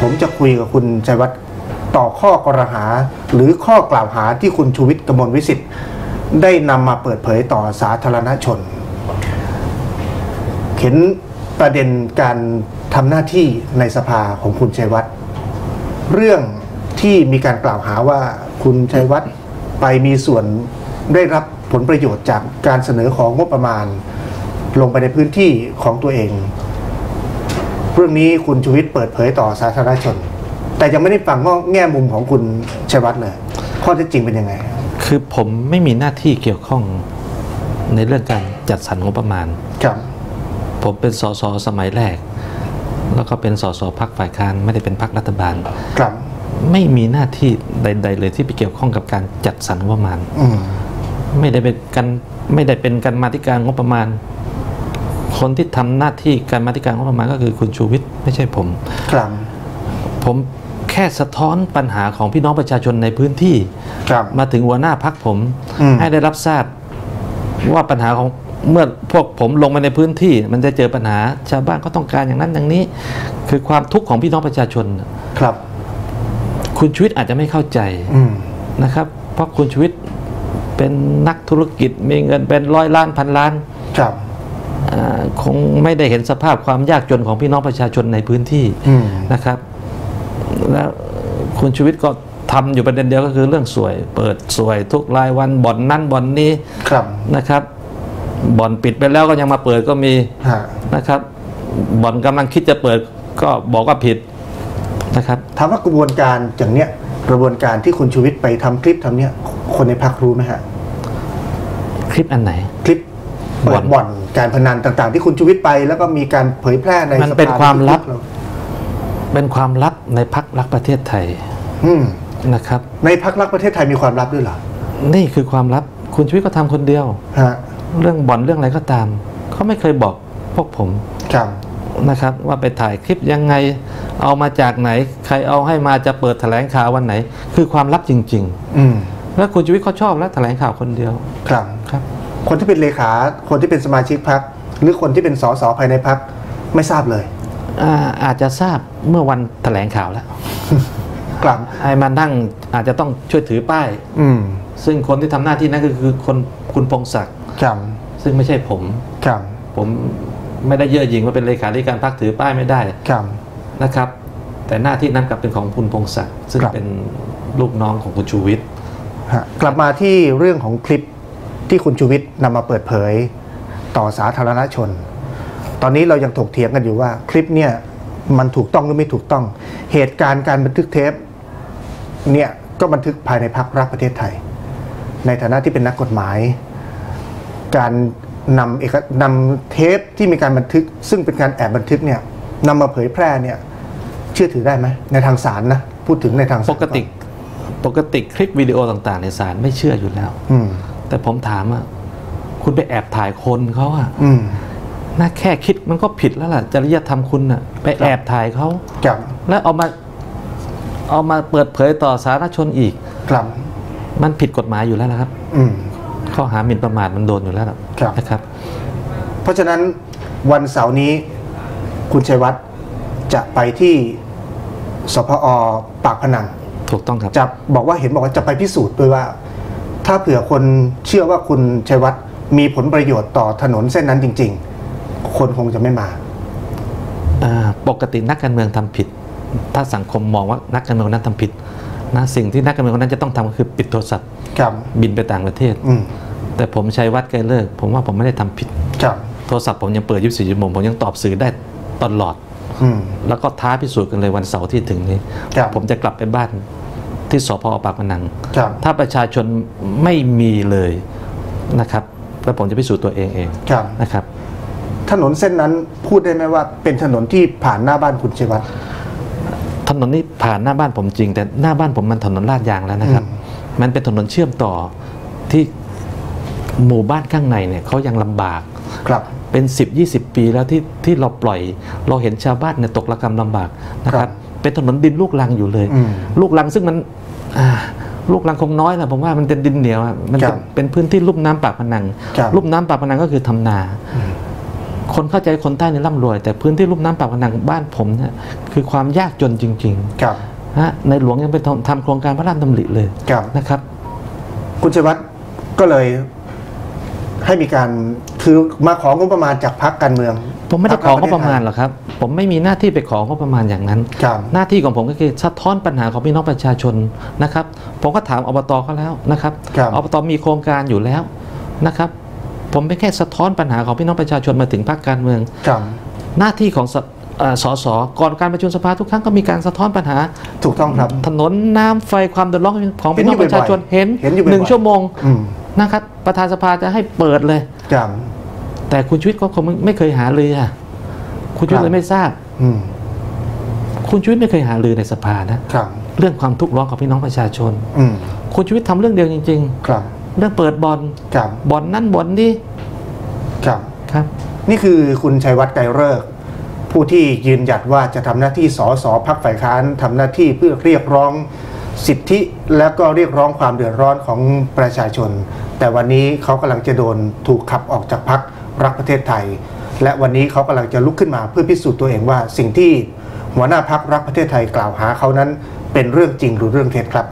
ผมจะคุยกับคุณชัยวัฒน์ต่อข้อกรหา หรือข้อกล่าวหาที่คุณชูวิทย์กมลวิสิทธิ์ได้นำมาเปิดเผยต่อสาธารณชน เห็นประเด็นการทำหน้าที่ในสภาของคุณชัยวัฒน์เรื่องที่มีการกล่าวหาว่าคุณชัยวัฒน์ไปมีส่วนได้รับผลประโยชน์จากการเสนอของงบประมาณ ลงไปในพื้นที่ของตัวเอง เรื่องนี้คุณชูวิทย์เปิดเผยต่อสาธารณชน แต่ยังไม่ได้ฟังว่าแง่มุมของคุณชัยวัฒน์เลย ข้อเท็จจริงเป็นยังไง คือผมไม่มีหน้าที่เกี่ยวข้องในเรื่องการจัดสรรงบประมาณครับผมเป็นสสสมัยแรก แล้วก็เป็นสสพักฝ่ายค้านไม่ได้เป็นพักรัฐบาลครับไม่มีหน้าที่ใด ๆ เลยที่ไปเกี่ยวข้องกับการจัดสรรงบประมาณอืมไม่ได้เป็นกันไม่ได้เป็นการมาธิการงบประมาณ คนที่ทำหน้าที่การมาธิการงบประมาณก็คือคุณชูวิทย์ไม่ใช่ผมครับผมแค่สะท้อนปัญหาของพี่น้องประชาชนในพื้นที่ครับมาถึงหัวหน้าพักผมอืมให้ได้รับทราบว่าปัญหาของเมื่อพวกผมลงไปในพื้นที่ มันจะเจอปัญหาชาวบ้านก็ต้องการอย่างนั้นอย่างนี้ คือความทุกข์ของพี่น้องประชาชนครับ คุณชีวิตอาจจะไม่เข้าใจอืมนะครับ เพราะคุณชีวิตเป็นนักธุรกิจมีเงินเป็นร้อยล้านพันล้านครับอ่า คงไม่ได้เห็นสภาพความยากจนของพี่น้องประชาชนในพื้นที่อืมนะครับ แล้วคุณชีวิตก็ทำอยู่ประเด็นเดียวก็คือเรื่องสวย เปิดสวยทุกรายวันบ่อนนั่นบ่อนนี้ครับนะครับบ่อนปิดไปแล้วก็ยังมาเปิดก็มีฮะนะครับบ่อนกำลังคิดจะเปิดก็บอกว่าผิดนะครับถามว่ากระบวนการอย่างเนี้ยกระบวนการที่คุณชูวิทย์ไปทำคลิปทำเนี้ยคนในพักรู้ไหมฮะคลิปอันไหน คลิปเปิดบ่อน การพนันต่างๆ ที่คุณชูวิทย์ไป แล้วก็มีการเผยแพร่ในมันสภเป็นความลับเราเป็นความลับในพักรักประเทศไทยอืมนะครับ ในพักรักประเทศไทยมีความลับด้วยเหรอ นี่คือความลับคุณชีวิตก็ทำคนเดียวฮะเรื่องบ่อนเรื่องอะไรก็ตาม เขาไม่เคยบอกพวกผมครับนะครับ ว่าไปถ่ายคลิปยังไง เอามาจากไหน ใครเอาให้มาจะเปิดแถลงข่าววันไหน คือความลับจริงอืมๆแล้วคุณชีวิตเขาชอบแล้วแถลงข่าวคนเดียว ครับครับ คนที่เป็นเลขา คนที่เป็นสมาชิกพัก หรือคนที่เป็นสสภายในพักไม่ทราบเลยอาอาจจะทราบเมื่อวันแถลงข่าวแล้วครับไอ้มานั่งอาจจะต้องช่วยถือป้าย อืมซึ่งคนที่ทำหน้าที่นั้นก็คือคนคุณพงศักดิ์ครับซึ่งไม่ใช่ผมครับผมไม่ได้เย่อหยิ่งว่าเป็นเลขาธิการพักถือป้ายไม่ได้ครับนะครับ แต่หน้าที่นั้นกลับเป็นของคุณพงศักดิ์ซึ่งครับเป็นลูกน้องของคุณชูวิทย์ฮะกลับมาที่เรื่องของคลิป ที่คุณชูวิทย์นำมาเปิดเผยต่อสาธารณชน ตอนนี้เรายังถกเถียงกันอยู่ว่าคลิปเนี่ยมันถูกต้องหรือไม่ถูกต้อง เหตุการณ์การบันทึกเทปเนี่ยก็บันทึกภายในพักรักประเทศไทย ในฐานะที่เป็นนักกฎหมาย การนำเอกนำเทปที่มีการบันทึก ซึ่งเป็นการแอบบันทึกเนี่ยนำมาเผยแพร่เนี่ยเชื่อถือได้ไหมในทางศาลนะพูดถึงในทางศาลปกติปกติคลิปวิดีโอต่างๆ ในศาลไม่เชื่ออยู่แล้ว อืม แต่ผมถามอะคุณไปแอบถ่ายคนเขาอะอืมน่าแค่คิดมันก็ผิดแล้วล่ะจริยธรรมคุณอะ ไปแอบถ่ายเขาครับแล้วเอามาเอามาเปิดเผยต่อสาธารณชนอีก ครับ มันผิดกฎหมายอยู่แล้วนะครับ อืมข้อหาหมิ่นประมาทมันโดนอยู่แล้วล่ะครับนะครับ เพราะฉะนั้นวันเสาร์นี้คุณชัยวัฒน์จะไปที่สพอปากพนัง ถูกต้องครับ จะบอกว่าเห็นบอกว่าจะไปพิสูจน์ด้วยว่า ถ้าเผื่อคนเชื่อว่าคุณชัยวัฒน์มีผลประโยชน์ต่อถนนเส้นนั้นจริง ๆ คนคงจะไม่มาอ่าปกตินักการเมืองทำผิด ถ้าสังคมมองว่านักการเมืองคนนั้นทำผิดนะสิ่งที่นักการเมืองคนนั้นจะต้องทำก็คือปิดโทรศัพท์ครับบินไปต่างประเทศอืมแต่ผมชัยวัดไกลเลิก ผมว่าผมไม่ได้ทำผิดครับโทรศัพท์ผมยังเปิด 24ชั่วโมงผมยังตอบสื่อได้ตลอดอืมแล้วก็ท้าพิสูจน์กันเลยวันเสาร์ที่ถึงนี้ครับผมจะกลับไปบ้าน ที่สพปากพนังครับถ้าประชาชนไม่มีเลยนะครับแล้วผมจะพิสูจน์ตัวเองเองครับนะครับ ถนนเส้นนั้นพูดได้ไหมว่า เป็นถนนที่ผ่านหน้าบ้านคุณชัยวัฒน์ถนนนี้ผ่านหน้าบ้านผมจริง แต่หน้าบ้านผมมันถนนลาดยางแล้วนะครับ มันเป็นถนนเชื่อมต่อที่หมู่บ้านข้างในเนี่ยเขายังลำบากครับ เป็น 10 20 ปีแล้วที่ที่เราปล่อย เราเห็นชาวบ้านเนี่ยตกระกรรมลำบากนะคครัรับบเป็นถนนดินลูกรังอยู่เลยอืมลูกรังซึ่งมันอ่าลูกรังคงน้อยนะผมว่ามันเป็นดินเหนียวอะมันครัเป็นบเป็นพื้นที่ลุ่มน้ำปากพนังครับลุ่มน้ำปากพนังก็คือทำนา คนเข้าใจคนใต้ในร่ำรวย แต่พื้นที่ลุ่มน้ำปากพนังบ้านผมเนี่ยคือความยากจนจริงครับๆฮะในหลวงยังไปทำทำโครงการพระราชดำริเลยครับนะครับ คุณชัยวัฒน์ก็เลยให้มีการ คือมาของงบประมาณจากพรรคการเมือง ผมไม่ได้พของกงบประมาณหรอกครับ ผมไม่มีหน้าที่ไปของงบประมาณอย่างนั้นครับหน้าที่ของผมก็คือสะท้อนปัญหาของพี่น้องประชาชนนะครับ ผมก็ถามอบตเขาแล้วนะครับครับอบตมีโครงการอยู่แล้วนะครับ ผมไม่แค่สะท้อนปัญหาของพี่น้องประชาชนมาถึงพรรคการเมืองครับหน้าที่ของสเอ่อสสก่อนการประชุมสภาทุกครั้งก็มีการสะท้อนปัญหา ถูกต้องครับ ถนนน้ำไฟความเดือดร้อนของพี่น้องประชาชนเห็เห็นนอยู่บ่อยๆหนึ่งชั่วโมงอืมนะครับประธานสภาจะให้เปิดเลย ครับแต่คุณชีวิตก็คงไม่เคยหาเลยอะ คุณชีวิตครับเลยไม่ทราบ อืมคุณชีวิตไม่เคยหาลือในสภานะครับเรื่องความทุกข์ร้อนของพี่น้องประชาชน อืมคุณชีวิตทำเรื่องเดียวจริงครับๆเรื่องเปิดบอลครับบอลนั่นบอลนี่ครับครับ นี่คือคุณชัยวัฒน์ไกรเลิกษ์ผู้ที่ยืนหยัดว่าจะทำหน้าที่สสพักฝ่ายค้านทำหน้าที่เพื่อเรียกร้องสิทธิและก็เรียกร้องความเดือดร้อนของประชาชน แต่วันนี้เขากำลังจะโดนถูกขับออกจากพักรักประเทศไทย และวันนี้เขากำลังจะลุกขึ้นมาเพื่อพิสูจน์ตัวเองว่าสิ่งที่หัวหน้าพักรักประเทศไทยกล่าวหาเขานั้นเป็นเรื่องจริงหรือเรื่องเท็จครับ